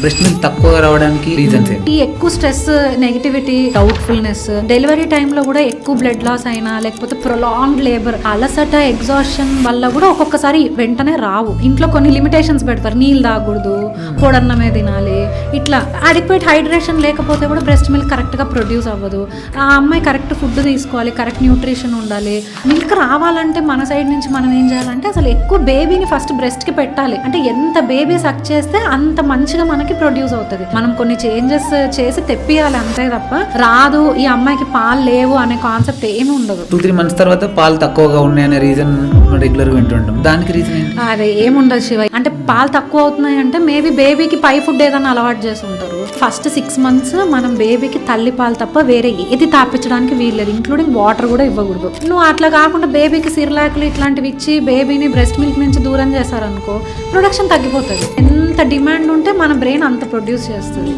Breast milk రావడానికి reasons ఈ ఎక్కువ స్ట్రెస్ నెగిటివిటీ డౌట్ఫుల్నెస్ డెలివరీ టైంలో కూడా ఎక్కువ బ్లడ్ లాస్ అయినా లేకపోతే ప్రొలాంగ్ లేబర్ అలసట ఎగ్జాషన్ వల్ల కూడా ఒక్కొక్కసారి వెంటనే రావు. ఇంట్లో కొన్ని లిమిటేషన్స్ పెడతారు. నీళ్ళు తాగకూడదు పొడన్నమే తినాలి. ఇట్లా అడిక్వేట్ హైడ్రేషన్ లేకపోతే కూడా బ్రెస్ట్ మిల్క్ కరెక్ట్గా ప్రొడ్యూస్ అవ్వదు. ఆ అమ్మాయి కరెక్ట్ ఫుడ్ తీసుకోవాలి కరెక్ట్ న్యూట్రిషన్ ఉండాలి. మిల్క్ రావాలంటే మన సైడ్ నుంచి మనం ఏం చేయాలంటే అసలు ఎక్కువ బేబీని ఫస్ట్ బ్రెస్ట్కి పెట్టాలి. అంటే ఎంత బేబీ సక్ చేస్తే అంత మంచిగా మనకి ప్రొడ్యూస్ అవుతుంది. మనం కొన్ని చేంజెస్ చేసి తెప్పియాలి అంతే తప్ప రాదు ఈ అమ్మాయికి పాలు లేవు అనే కాన్సెప్ట్ ఏమి ఉండదు. టూ త్రీ మంత్స్ తర్వాత పాలు తక్కువగా ఉన్నాయనే రీజన్ రెగ్యులర్గా వింటుంటాం. దానికి రీజన్ అదే ఏముండదు శివ అంటే పాలు తక్కువ అవుతున్నాయి అంటే మేబీ బేబీకి పై ఫుడ్ ఏదైనా అలవాటు చేసి ఉంటారు. ఫస్ట్ సిక్స్ మంత్స్ మనం బేబీకి తల్లి పాలు తప్ప వేరే ఏది తాపించడానికి వీల్లేదు ఇంక్లూడింగ్ వాటర్ కూడా ఇవ్వకూడదు. నువ్వు అట్లా కాకుండా బేబీకి సిర్లాకులు ఇట్లాంటివి ఇచ్చి బేబీని బ్రెస్ట్ మిల్క్ నుంచి దూరం చేశారనుకో ప్రొడక్షన్ తగ్గిపోతుంది. ఎంత డిమాండ్ ఉంటే మన బ్రెయిన్ అంత ప్రొడ్యూస్ చేస్తుంది.